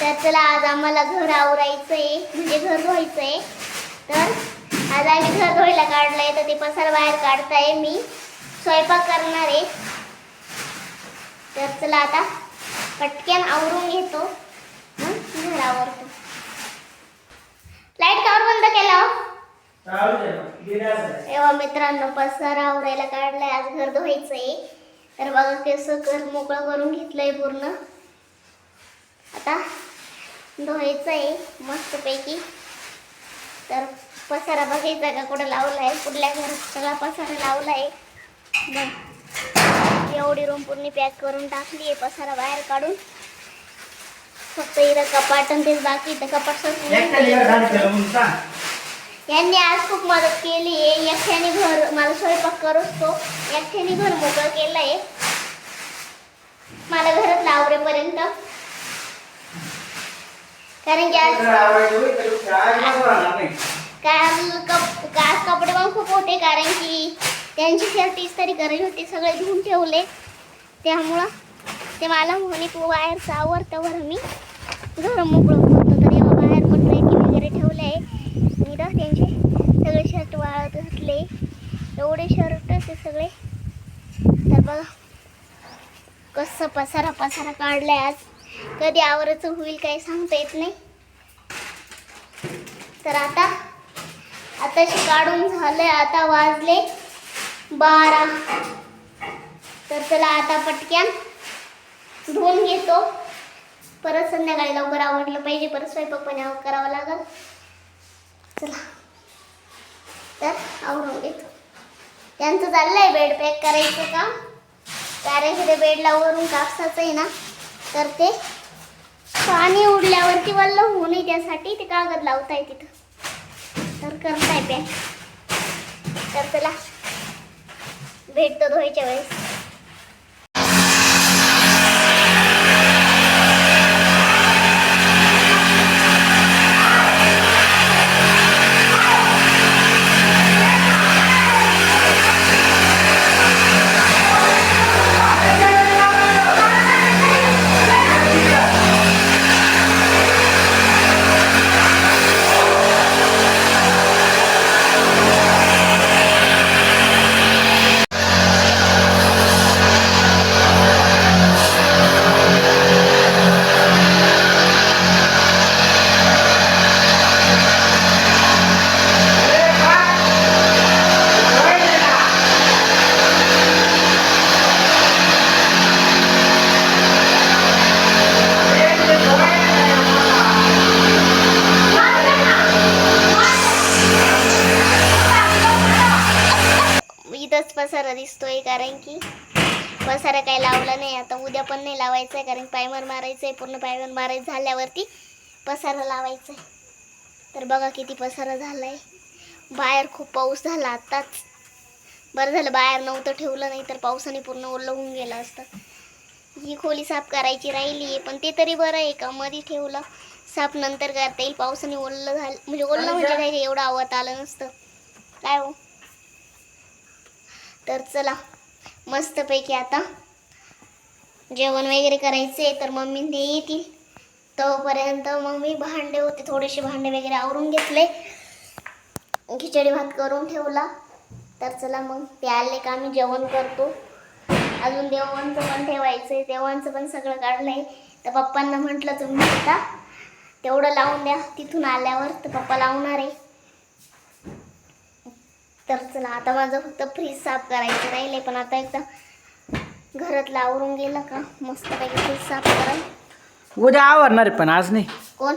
तर चला आज आम्हाला घर आवरायचंय म्हणजे घर धुवायचंय. तर आज आम्ही घर धुवायला काढलंय तर ते पसार बाहेर काढताय मी. स्वयंपाक करणार आहे. तर चला आता पटकन आवरून घेतो. मग घर आवरतो. लाइट कावर बंद केला हो? मित्रांनो पसारा आवरायला काढलाय आज घर धुवायचंय. तर बघा कसं कर मोकळं करून घेतलंय पूर्ण. आता धुवायचंय मस्तपैकी. तर पसारा बघायचा का कुठं लावलाय? कुठल्या घरात सगळा पसारा लावलाय. बघ. एवढी रूम पूर्ण पॅक करून टाकली आहे पसारा बाहेर काढून. फक्त इथं कपाट आणि तेच बाकी इथं कपाट यांनी आज खूप मदत केली आहे. एकट्याने घर मला स्वयंपाक करूच तो एकट्याने घर मोकळं केलंय. मला घरात लावरेपर्यंत. कारण की आज काल कप कपडे पण खूप होते कारण की त्यांची शर्ट इस्त्री करायची होती सगळे धुवून ठेवले. त्यामुळं ते मला म्हणे तू बाहेरचं आवरतं बरं मी घर मोकळं करतो. तर तेव्हा बाहेर पण ट्रेकी वगैरे ठेवले आहे मी तर त्यांचे सगळे शर्ट वाळत घातले. एवढे शर्ट ते सगळे. तर बघा. कसं पसारा पसारा काढलाय आज. कधी आवरायचं होईल काही सांगता येत नाही. तर आता आताशी काढून झालंय आता वाजले बारा. तर चला आता पटक्यान धुवून घेतो. परत संध्याकाळी लवकर आवडलं पाहिजे परत स्वयंपाक पण करावं करावा लागल. चला. तर आवरून घेतो. त्यांचं चाललंय बेड पॅक करायचं का कारण की ते बेडला वरून कापसाचं आहे ना तर ते पाणी उडल्यावरती वल्ल होऊ नये त्यासाठी ते कागद लावताय तिथं. तर करताय पॅक तर चला भेटतो धुवायच्या वेळेस. इथंच पसारा दिसतोय कारण की पसारा काही लावला नाही. आता उद्या पण नाही लावायचं आहे कारण पायमर मारायचं आहे पूर्ण पायमर मारायचं झाल्यावरती पसारा लावायचा आहे तर बघा किती पसारा झाला आहे बाहेर खूप पाऊस झाला आत्ताच. बरं झालं बाहेर नव्हतं ठेवलं नाही तर पावसाने पूर्ण ओलं होऊन गेलं असतं. ही खोली साफ करायची राहिली आहे पण ते तरी बरं आहे का? मध्ये ठेवलं साफ नंतर करता येईल. पावसाने ओलं झालं म्हणजे ओलं म्हणजे काही एवढं आवत आलं नसतं. काय हो? तर चला मस्तपैकी आता जेवण वगैरे करायचे तर मम्मी ते येतील. तोपर्यंत मग मी भांडे होते थोडेसे भांडे वगैरे आवरून घेतले. खिचडी भात करून ठेवला. तर चला मग ते आले का आम्ही जेवण करतो. अजून देवांचं पण ठेवायचं आहे देवांचं पण सगळं काढलं आहे तर पप्पांना म्हटलं तुम्ही आता तेवढं लावून द्या तिथून आल्यावर तर पप्पा लावणार आहे. तर चला आता माझं फक्त फ्रीज साफ करायचं राहिले पण आता एकदा घरातलं आवरून गेलं का? मस्तपैकी फ्रीज साफ करा. उद्या आवरणार आहे पण आज नाही. कोण?